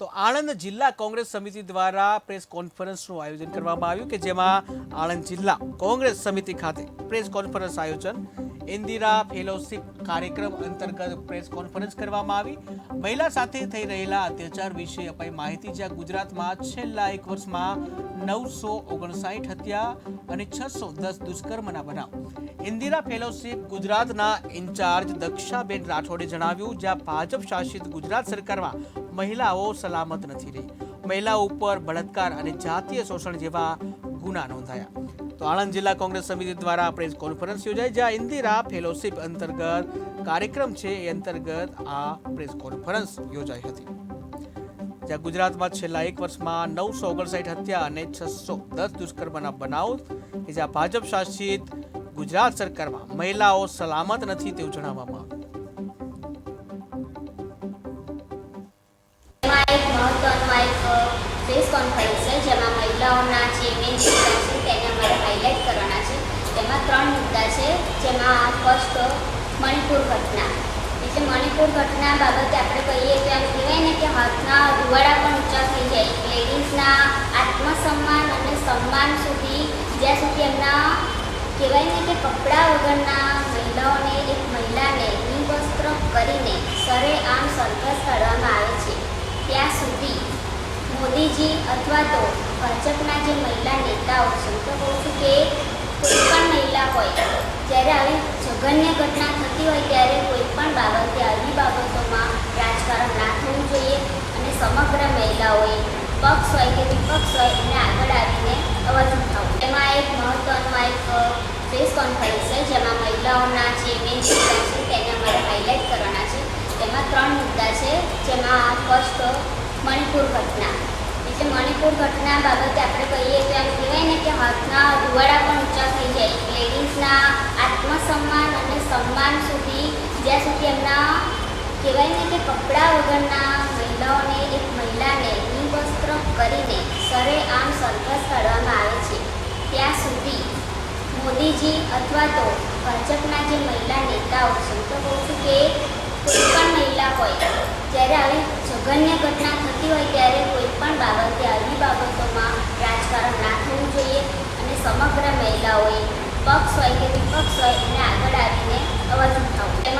તો આણંદ જિલ્લા કોંગ્રેસ સમિતિ દ્વારા પ્રેસ કોન્ફરન્સનું આયોજન કરવામાં આવ્યું કે જેમાં આણંદ જિલ્લા કોંગ્રેસ સમિતિ ખાતે પ્રેસ કોન્ફરન્સ આયોજન ઇન્દિરા ફેલોશિપ કાર્યક્રમ અંતર્ગત પ્રેસ કોન્ફરન્સ કરવામાં આવી. મહિલા સાથે થઈ રહેલા અત્યાચાર વિશે અપાઈ માહિતી જ્યાં ગુજરાતમાં છેલ્લા એક વર્ષમાં નવસો ઓગણસાઠ હત્યા અને છસો દસ દુષ્કર્મના બનાવ. ઇન્દિરા ફેલોશિપ ગુજરાતના ઇન્ચાર્જ દક્ષાબેન રાઠોડે જણાવ્યું, જ્યાં ભાજપ શાસિત ગુજરાત સરકારમાં મહિલાઓ સલામત નથી રહી. મહિલાઓ ઉપર બળાત્કાર અને જાતીય શોષણ જેવા ગુના નોંધાયા. તો આણંદ જિલ્લા કોંગ્રેસ સમિતિ દ્વારા પ્રેસ કોન્ફરન્સ યોજાઈ જ્યાં ઇન્દિરા ફેલોશિપ અંતર્ગત કાર્યક્રમ છે એ અંતર્ગત આ પ્રેસ કોન્ફરન્સ યોજાઈ હતી. જ્યાં ગુજરાતમાં છેલ્લા એક વર્ષમાં નવસો ઓગણસાઠ હત્યા અને છસો દસ દુષ્કર્મના બનાવ કે જ્યાં ભાજપ શાસિત ગુજરાત સરકારમાં મહિલાઓ સલામત નથી તેવું જણાવવામાં આવ્યું. પ્રેસ કોન્ફરન્સ છે, જેમાં મહિલાઓના જે મુદ્દા છે તેને અમારે હાઇલાઇટ કરવાના છે તેમાં ત્રણ મુદ્દા છે જેમાં ફર્સ્ટ મણિપુર ઘટના. એટલે મણિપુર ઘટના બાબતે આપણે કહીએ તો એમ કહેવાય ને કે હાથના રૂવાડા પણ ઊંચા થઈ જાય. લેડીઝના આત્મસન્માન અને સન્માન સુધી, જ્યાં સુધી એમના કહેવાય ને કે કપડાં વગરના મહિલાઓને, એક મહિલાને નિવસ્ત્ર કરીને સરેઆમ સરઘસ કાઢવામાં આવે છે. ત્યાં સુધી મોદીજી અથવા તો ભાજપના જે મહિલા નેતાઓ છે તો કહું છું કે કોઈ પણ મહિલા હોય, જ્યારે આવી જઘન્ય ઘટના થતી હોય ત્યારે કોઈ પણ બાબતે આવી બાબતોમાં રાજકારણ ના થવું જોઈએ અને સમગ્ર મહિલાઓએ પક્ષ હોય કે વિપક્ષ હોય એને આગળ આવીને અવાજ ઉઠાવવો. એમાં એક મહત્વનો એક પ્રેસ કોન્ફરન્સ છે, જેમાં મહિલાઓના જે મેઇન મુદ્દા છે તેને અમારે હાઇલાઇટ કરવાના છે. તેમાં ત્રણ મુદ્દા છે, જેમાં ફર્સ્ટ મણિપુર ઘટના. એટલે મણિપુર ઘટના બાબતે આપણે કહીએ તો એમ કહેવાય ને કે હાથના ધુવાડા પણ લેડીઝના આત્મસન્માન અને સન્માન સુધી, જ્યાં સુધી એમના, કહેવાય ને કે કપડાં વગરના મહિલાઓને, એક મહિલાને નિવસ્ત્ર કરીને સરેઆમ સરઘસ કાઢવામાં આવે છે. ત્યાં સુધી મોદીજી અથવા તો ભાજપના જે મહિલા નેતાઓ છે તો કહું છું કે કોઈ પણ મહિલા હોય, જ્યારે આવી જઘન્ય ઘટના થતી હોય, ત્યારે કોઈ પણ બાબતે આવી બાબતોમાં રાજકારણ ના થવું જોઈએ અને સમગ્ર મહિલાઓએ પક્ષ હોય કે વિપક્ષ હોય એને આગળ આવીને અવાજ ઉઠાવવો